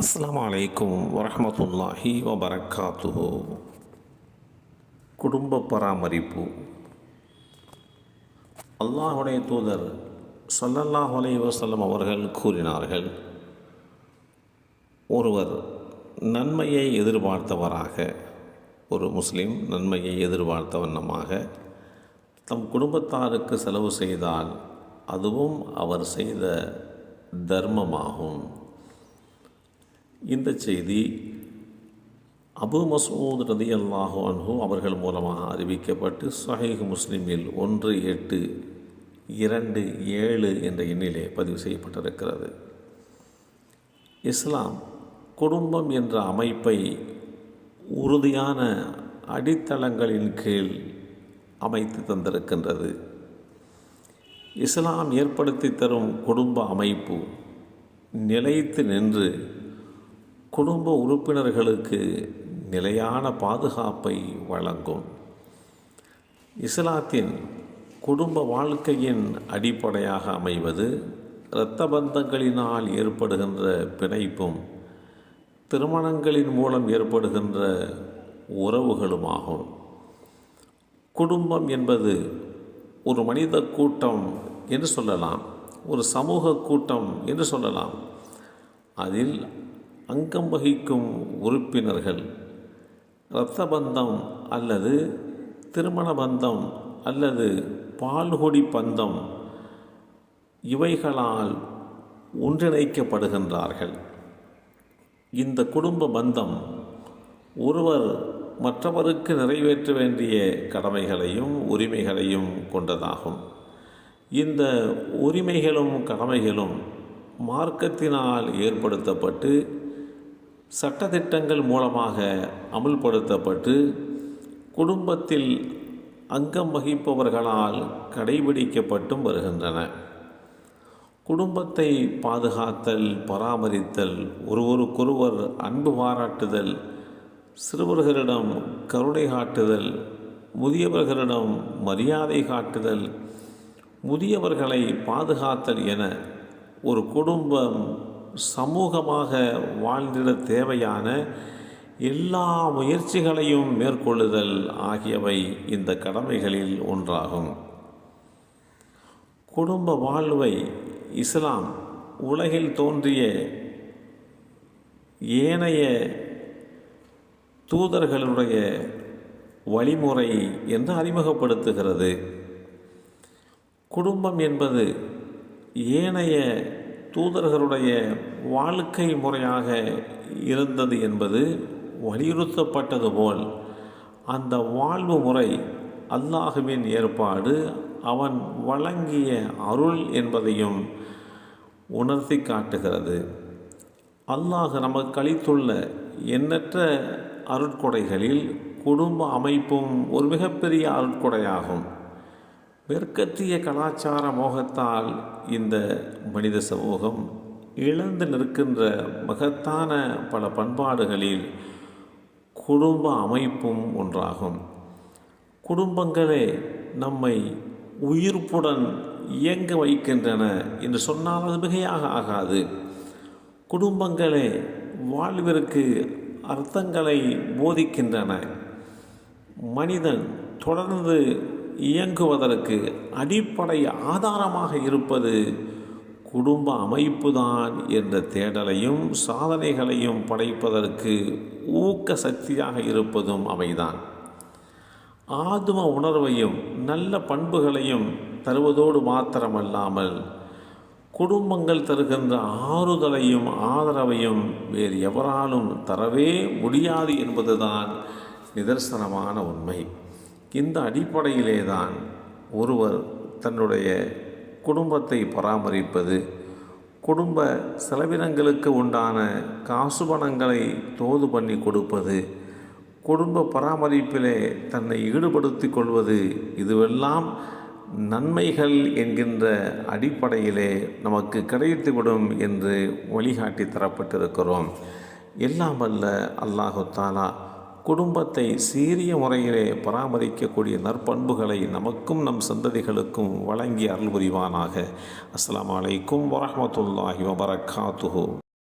அஸ்லாம் அலைக்கும் வரமத்துல்லாஹி வபரக்காத்துஹு. குடும்ப பராமரிப்பு. அல்லாஹுடைய தூதர் சல்லல்லாஹ் அலைஹி வஸல்லம் அவர்கள் கூறினார்கள் ஒருவர் நன்மையை எதிர்பார்த்தவராக ஒரு முஸ்லீம் நன்மையை எதிர்பார்த்த வண்ணமாக தம் குடும்பத்தாருக்கு செலவு செய்தால் அதுவும் அவர் செய்த தர்மமாகும். இந்த செய்தி அபு மசூத் ரதி அல்லாஹோ அன்ஹு அவர்கள் மூலமாக அறிவிக்கப்பட்டு சஹீஹ் முஸ்லிமில் ஒன்று எட்டு இரண்டு ஏழு என்ற எண்ணிலே பதிவு செய்யப்பட்டிருக்கிறது. இஸ்லாம் குடும்பம் என்ற அமைப்பை உறுதியான அடித்தளங்களின் கீழ் அமைத்து தந்திருக்கின்றது. இஸ்லாம் ஏற்படுத்தி தரும் குடும்ப அமைப்பு நிலைத்து நின்று குடும்ப உறுப்பினர்களுக்கு நிலையான பாதுகாப்பை வழங்கும். இஸ்லாத்தின் குடும்ப வாழ்க்கையின் அடிப்படையாக அமைவது இரத்த பந்தங்களினால் ஏற்படுகின்ற பிணைப்பும் திருமணங்களின் மூலம் ஏற்படுகின்ற உறவுகளுமாகும். குடும்பம் என்பது ஒரு மனித கூட்டம் என்று சொல்லலாம் ஒரு சமூக கூட்டம் என்று சொல்லலாம். அதில் அங்கம் வகிக்கும் உறுப்பினர்கள் இரத்த பந்தம் அல்லது திருமண பந்தம் அல்லது பால்கொடி பந்தம் இவைகளால் ஒன்றிணைக்கப்படுகின்றார்கள். இந்த குடும்ப பந்தம் ஒருவர் மற்றவருக்கு நிறைவேற்ற வேண்டிய கடமைகளையும் உரிமைகளையும் கொண்டதாகும். இந்த உரிமைகளும் கடமைகளும் மார்க்கத்தினால் ஏற்படுத்தப்பட்டு சட்டத்திட்டங்கள் மூலமாக அமுல்படுத்தப்பட்டு குடும்பத்தில் அங்கம் வகிப்பவர்களால் கடைபிடிக்கப்பட்டும் வருகின்றன. குடும்பத்தை பாதுகாத்தல் பராமரித்தல் ஒருவருக்கொருவர் அன்பு பாராட்டுதல் சிறுவர்களிடம் கருணை காட்டுதல் முதியவர்களிடம் மரியாதை காட்டுதல் முதியவர்களை பாதுகாத்தல் என ஒரு குடும்பம் சமூகமாக வாழ்ந்திட தேவையான எல்லா முயற்சிகளையும் மேற்கொள்ளுதல் ஆகியவை இந்த கடமைகளில் ஒன்றாகும். குடும்ப வாழ்வை இஸ்லாம் உலகில் தோன்றிய ஏனைய தூதர்களுடைய வழிமுறை என்று அறிமுகப்படுத்துகிறது. குடும்பம் என்பது ஏனைய தூதர்களுடைய வாழ்க்கை முறையாக இருந்தது என்பது வலியுறுத்தப்பட்டது போல் அந்த வாழ்வு முறை அல்லாஹுவின் ஏற்பாடு அவன் வழங்கிய அருள் என்பதையும் உணர்த்தி காட்டுகிறது. அல்லாஹ் நமக்கு அளித்துள்ள எண்ணற்ற அருட்கொடைகளில் குடும்ப அமைப்பும் ஒரு மிகப்பெரிய அருட்கொடையாகும். மேற்கத்திய கலாச்சார மோகத்தால் இந்த மனித சமூகம் இழந்து நிற்கின்ற மகத்தான பல பண்பாடுகளில் குடும்ப அமைப்பும் ஒன்றாகும். குடும்பங்களே நம்மை உயிர்ப்புடன் இயங்க வைக்கின்றன என்று சொன்னால் அது மிகையாக ஆகாது. குடும்பங்களே வாழ்விற்கு அர்த்தங்களை போதிக்கின்றன. மனிதன் தொடர்ந்து இயங்குவதற்கு அடிப்படை ஆதாரமாக இருப்பது குடும்ப அமைப்பு தான் என்ற தேடலையும் சாதனைகளையும் படைப்பதற்கு ஊக்க சக்தியாக இருப்பதும் அவைதான். ஆதும உணர்வையும் நல்ல பண்புகளையும் தருவதோடு மாத்திரமல்லாமல் குடும்பங்கள் தருகின்ற ஆறுதலையும் ஆதரவையும் வேறு எவராலும் தரவே முடியாது என்பதுதான் நிதர்சனமான உண்மை. இந்த அடிப்படையிலே தான் ஒருவர் தன்னுடைய குடும்பத்தை பராமரிப்பது குடும்ப செலவினங்களுக்கு உண்டான காசு பணங்களை தோது பண்ணி கொடுப்பது குடும்ப பராமரிப்பிலே தன்னை ஈடுபடுத்தி கொள்வது இதுவெல்லாம் நன்மைகள் என்கின்ற அடிப்படையிலே நமக்கு கிடைத்துவிடும் என்று வழிகாட்டி தரப்பட்டிருக்கிறோம். எல்லாம் அல்ல அல்லாஹு தாலா குடும்பத்தை சீரிய முறையிலே பராமரிக்கக்கூடிய நற்பண்புகளை நமக்கும் நம் சந்ததிகளுக்கும் வழங்கி அருள் புரிவானாக. அஸ்லாம் வலைக்கும் வரமத்துல்லாஹி வபரகாத்துஹு.